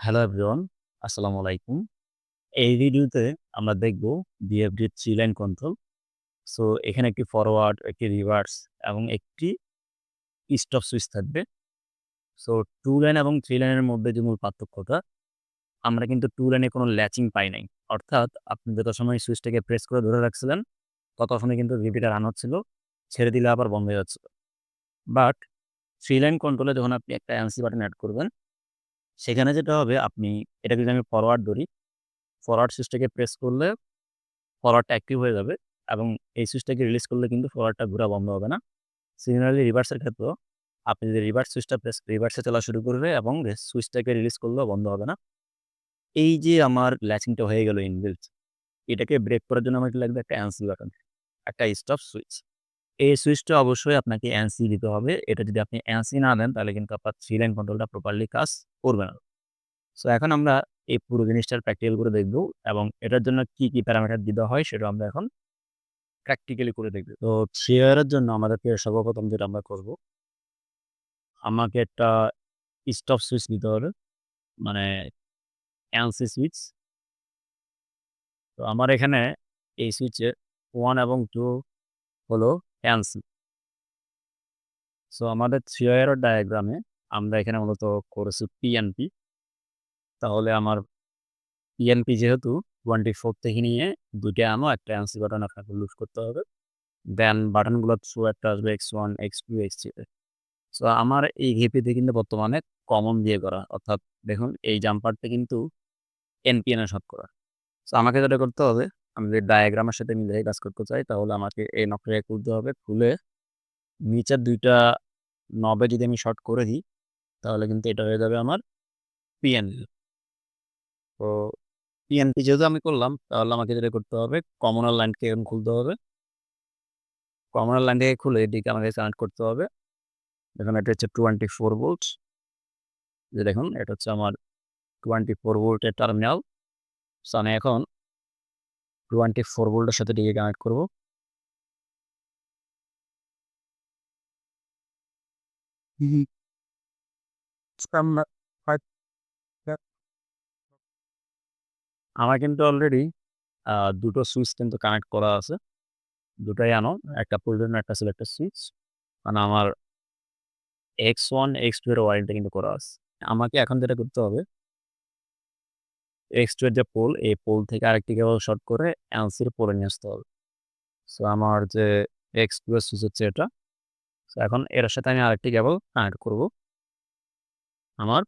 Hello everyone, আসসালামু আলাইকুম। এই ভিডিওতে আমরা দেখব BFD three line control. So এখানে একটি ফরওয়ার্ড, একটি রিভার্স এবং একটি স্টপ সুইচ থাকবে। সো টু লাইন এবং থ্রি লাইনের মধ্যে যে মূল পার্থক্যটা, আমরা কিন্তু টু লাইনে কোনো ল্যাচিং পাই নাই। অর্থাৎ আপনি যত সময় সুইচটাকে প্রেস করে ধরে রাখছিলেন, তত সময় কিন্তু ভিপিটা রান হচ্ছিল। ছেড়ে দিলে আবার বন্ধ হয়ে যাচ্ছিল। বাট থ্রি লাইন কন্ট্রোলে যখন আপনি একটা এনসি বাটন এড করবেন, সেখানে যেটা হবে আপনি এটাকে যদি আমি ফরওয়ার্ড ধরি, ফরওয়ার্ড সুইচটাকে প্রেস করলে ফরওয়ার্ডটা অ্যাক্টিভ হয়ে যাবে এবং এই সুইচটাকে রিলিজ করলে কিন্তু ফরওয়ার্ডটা ঘোরা বন্ধ হবে না। সিমিলারলি রিভার্সের ক্ষেত্রেও আপনি যদি রিভার্স সুইচটা প্রেস রিভার্সে চলা শুরু করবে এবং সুইচটাকে রিলিজ করলেও বন্ধ হবে না। এই যে আমার ল্যাচিংটা হয়ে গেল ইনবিল্ট, এটাকে ব্রেক করার জন্য আমার লাগবে? একটা এনসি বাটন, একটা স্টপ সুইচ। এই সুইচটা অবশ্যই আপনাকে এনসি দিতে হবে। এটা যদি আপনি এনসি না দেন তাহলে কিন্তু আপনার 3 লাইন কন্ট্রোলটা প্রপারলি কাজ করবে না। সো এখন আমরা এই পুরো জিনিসটার প্র্যাকটিক্যাল করে দেখব এবং এটার জন্য কি, কি প্যারামিটার দিতে হয় সেটা আমরা এখন প্র্যাকটিক্যালি করে দেখব। তো শেয়ারের জন্য আমাদেরকে সর্বপ্রথম যেটা আমরা করব আমাকে একটা স্টপ সুইচ নিতে হবে। মানে এনসি সুইচ। তো আমার এখানে এই সুইচে ওয়ান এবং টু হলো এনসি। সো আমাদের 3 ওয়্যারের ডায়াগ্রামে আমরা এখানে মূলত করেছি পিএনপি। তাহলে আমার পিএনপি যেহেতু 24 থেকে নিয়ে ২ টা আনো, একটা এনসি বাটন আপনাকে লুজ করতে হবে। দেন বাটনগুলো থ্রু একটা আসবে X1, X2, X3 তে। সো আমার এই ভিপিতে কিন্তু বর্তমানে কমন দিয়ে করা। অর্থাৎ দেখুন এই জাম্পারটা কিন্তু এনপিএন এ শর্ট করা। সো আমাকে যেটা করতে হবে, আমি যদি ডায়াগ্রামের সাথে মিলিয়ে কাজ করতে চাই তাহলে আমাকে এই নবটাকে খুলতে হবে। খুলে নিচের ২ টা নবে যদি আমি শর্ট করে দিই, তাহলে কিন্তু এটা হয়ে যাবে আমার পিএনপি। তো পিএনপি যেহেতু আমি করলাম, তাহলে আমাকে যেটা করতে হবে কমনাল লাইনকে এখন খুলতে হবে। কমনাল লাইন থেকে খুলে এটিকে আমাকে কানেক্ট করতে হবে। দেখুন এটা হচ্ছে 24 ভোল্ট। যে দেখুন এটা হচ্ছে আমার 24 ভোল্টের টার্মিনাল। সো আমি এখন 24 ভোল্টের সাথে এটিকে কানেক্ট করব। আমার কিন্তু অলরেডি ২ সুইচ কিন্তু কানেক্ট করা আছে। ২ টাই আনো, একটা প্রয়োজনীয় একটা সিলেক্টেড সুইচ। মানে আমার X1, X2 এর ওয়্যারিংটা কিন্তু করা আছে। আমাকে এখন যেটা করতে হবে X2 এর যে পোল, এই পোল থেকে আরেকটি কেবল শর্ট করে এনসির পোলে নিয়ে আসতে হবে। সো আমার যে X2 এর সুইচ হচ্ছে এটা। সো এখন এর সাথে আমি আরেকটি কেবল কানেক্ট করব। আমার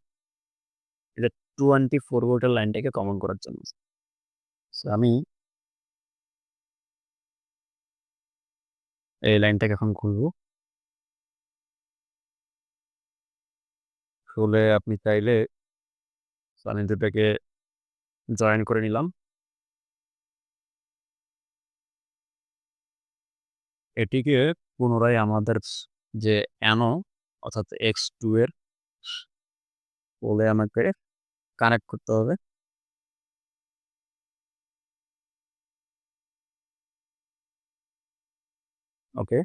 এটা 24 ভোল্টের লাইনটাকে কমন করার জন্য। সো আমি এই লাইনটাকে এখন খুলব। খুলে আপনি চাইলে সো আমি দুটাকে জয়েন করে নিলাম। এটিকে পুনরায় আমাদের যে অ্যানো অর্থাৎ এক্স টু এর বলে আমাকে কানেক্ট করতে হবে। ওকে।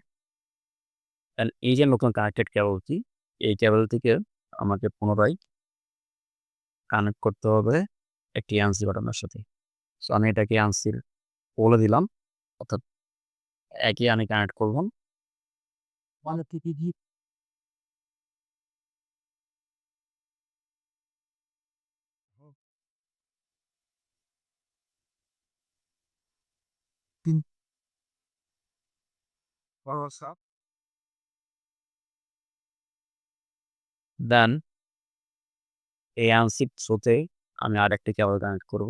এই যে নতুন কানেক্টেড কেবলটি, এই কেবল থেকে আমাকে পুনরায় কানেক্ট করতে হবে একটি এনসি বাটনের সাথে। সো আমি এটাকে এনসির বলে দিলাম। অর্থাৎ একই আমি কানেক্ট করব। দেন এই এনসির থ্রুতে আমি আরেকটি কেবল কানেক্ট করব।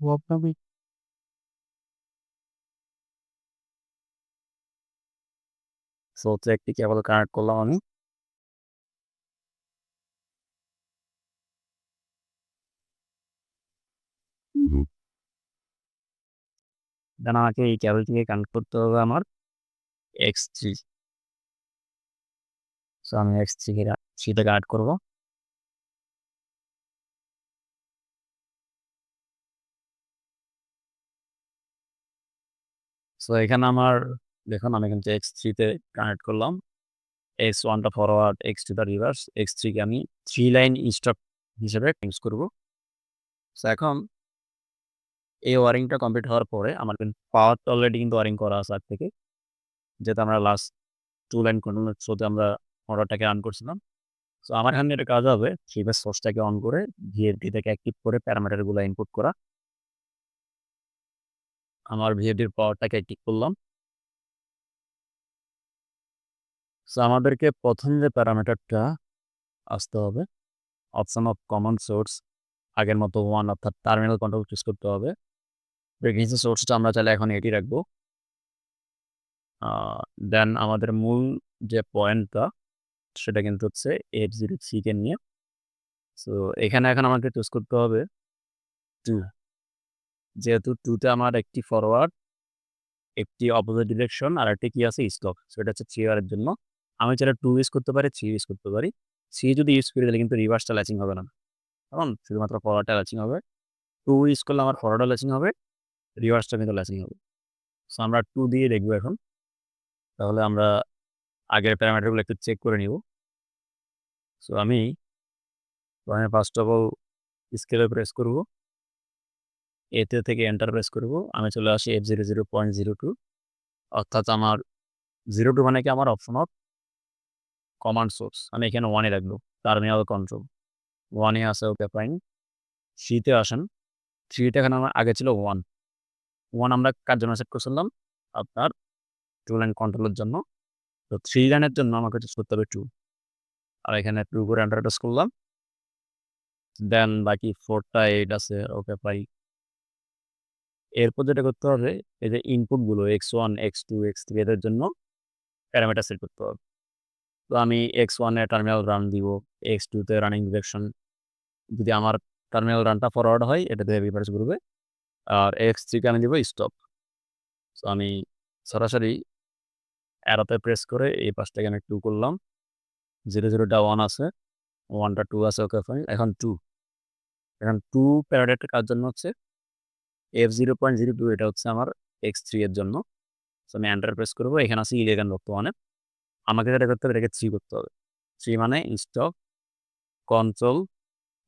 ওয়াপনাবি সো হচ্ছে একটি কেবল কানেক্ট করলাম আমি। দেন আমাকে এই কেবলটিকে কানেক্ট করতে হবে আমার X3 সো আমি X3 কে 3 তে কানেক্ট করব। সো এখানে আমার, দেখুন, আমি কিন্তু এক্স থ্রিতে কানেক্ট করলাম। এক্স ওয়ানটা ফরওয়ার্ড এক্স টুটা রিভার্স এক্স থ্রিকে আমি থ্রি লাইন ইনস্টক হিসেবে ইউজ করব। সো এখন এই ওয়ারিংটা কমপ্লিট হওয়ার পরে আমার কিন্তু পাওয়ারটা অলরেডি কিন্তু ওয়ারিং করা আছে আগ থেকে। যেহেতু আমরা লাস্ট টু লাইন কন্ট্রোলের থ্রুতে আমরা মোটরটাকে অন করছিলাম। সো আমার এখানে এটা কাজ হবে বেস সোর্সটাকে অন করে ভিএফডি থেকে অ্যাক্টিভ করে প্যারামিটারগুলো ইনপুট করা। আমার ভিএফডির পাওয়ারটাকে অ্যাক্টিভ করলাম। সো আমাদেরকে প্রথম যে প্যারামিটারটা আসতে হবে অপশন অফ কমন সোর্স আগের মতো ওয়ান অর্থাৎ টার্মিনাল কন্ট্রোল চুজ করতে হবে। প্রেগনেন্সি সোর্সটা আমরা চাইলে এখন এটি রাখব। দেন আমাদের মূল যে পয়েন্টটা সেটা কিন্তু হচ্ছে এইট জিরো থ্রিকে নিয়ে। সো এখানে এখন আমাকে চুজ করতে হবে। টু যেহেতু টুতে আমার একটি ফরওয়ার্ড একটি অপোজিট ডিরেকশন আর একটি কি আছে? স্টক সেটা হচ্ছে থ্রি এর জন্য। আমি চাইলে টু ইউজ করতে পারি থ্রি ইউজ করতে পারি। থ্রি যদি ইউজ করি তাহলে কিন্তু রিভার্সটা ল্যাচিং হবে না। কারণ শুধুমাত্র ফরওয়ার্ডটা ল্যাচিং হবে। টু ইউজ করলে আমার ফরওয়ার্ডও ল্যাচিং হবে রিভার্সটা কিন্তু ল্যাচিং হবে। সো আমরা টু দিয়ে দেখব এখন। তাহলে আমরা আগের প্যারামিটারগুলো একটু চেক করে নিব। সো আমি প্রথমে ফার্স্ট অফ অল স্কেলে প্রেস করব। এতে থেকে এন্টার প্রেস করব। আমি চলে আসি F zero zero point zero two অর্থাৎ আমার জিরো টু মানে কি? আমার অপশন অফ কমান্ড সোর্স আমি এখানে ওয়ানে রাখব। টার্মিনাল কন্ট্রোল ওয়ানে আছে ওকে ফাইন থ্রিতে আসেন। থ্রিতে এখানে আমার আগে ছিল ওয়ান ওয়ান আমরা কার জন্য সেট করছিলাম? আপনার টু লাইন কন্ট্রোলের জন্য। তো থ্রি লাইনের জন্য আমাকে করতে হবে টু আর এখানে টু করে প্রেস করলাম। দেন বাকি ফোরটা এইট আছে ওকে পাই। এরপর যেটা করতে হবে, এই যে ইনপুটগুলো X one X two X three এদের জন্য প্যারামিটার সেট করতে হবে। তো আমি এক্স ওয়ানে টার্মিনাল রান দিব এক্স টুতে রানিং ডিরেকশন যদি আমার টার্মিনাল রানটা ফরওয়ার্ড হয়, এটাতে রিভার্স করবে আর এক্স থ্রিকে আমি দিব স্টপ তো আমি সরাসরি অ্যারোতে প্রেস করে এই পাশটাকে আমি টু করলাম। জিরো জিরোটা ওয়ান আছে ওয়ানটা টু আছে ওকে ফাইন এখন টু এখন টু প্যারাডেটের কাজ জন্য হচ্ছে? F zero point zero two এটা হচ্ছে আমার এক্স থ্রি এর জন্য। সো আমি এন্টার প্রেস করব, এখানে আছে ইলেভেন বর্তমানে। আমাকে যেটা করতে হবে, এটাকে থ্রি করতে হবে। থ্রি মানে stock control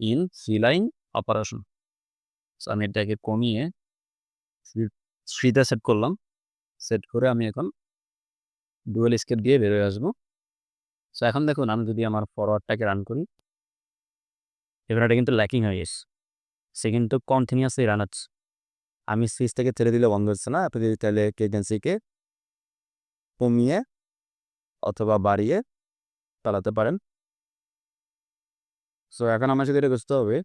in three line operation so আমি এটাকে কমিয়ে থ্রিতে সেট করলাম। সেট করে আমি এখন ডুয়েল স্কেপ দিয়ে বেরোয় আসব। সো এখন দেখুন, আমি যদি আমার ফরওয়ার্ডটাকে রান করি, এবার এটা কিন্তু ল্যাকিং হয়ে গেছে। সে কিন্তু কন্টিনিউয়াসলি রান হচ্ছে। আমি সুইচ থেকে ছেড়ে দিলে বন্ধ হচ্ছে না আপনি যদি তাহলে কেডেন্সিকে কমিয়ে অথবা বাড়িয়ে চালাতে পারেন। সো এখন আমার সাথে এটা বুঝতে হবে।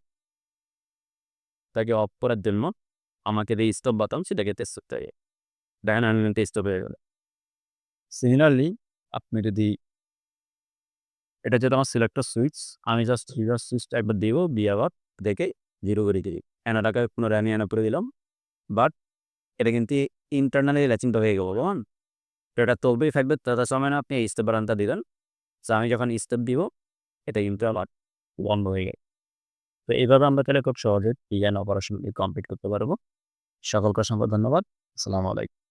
তাকে অফ করার জন্য আমাকে যে স্টপ বাতাম সেটাকে টেস্ট করতে হবে। আনলিমিটেড স্টপ হয়ে গেল সিমিলারলি আপনি যদি এটা যেটা আমার সিলেক্টর সুইচ আমি জাস্ট রিভার্স সুইচটা একবার দিব, দিয়ে আবার দেখে জিরো করে দিই এনাটাকে পুনরায় আমি এনে করে দিলাম। বাট এটা কিন্তু ইন্টারনালি ল্যাচিংটা হয়ে গেল বুঝলেন তো এটা তলবেই থাকবে, তত সময় না আপনি স্টেপ বারানটা দিলেন তো আমি যখন স্টেপ দিব, এটা কিন্তু আবার বন্ধ হয়ে যায় তো এইভাবে আমরা তাহলে খুব সহজে ডিজাইন অপারেশন কমপ্লিট করতে পারব। সকলকে অসংখ্য ধন্যবাদ। আসসালামু আলাইকুম।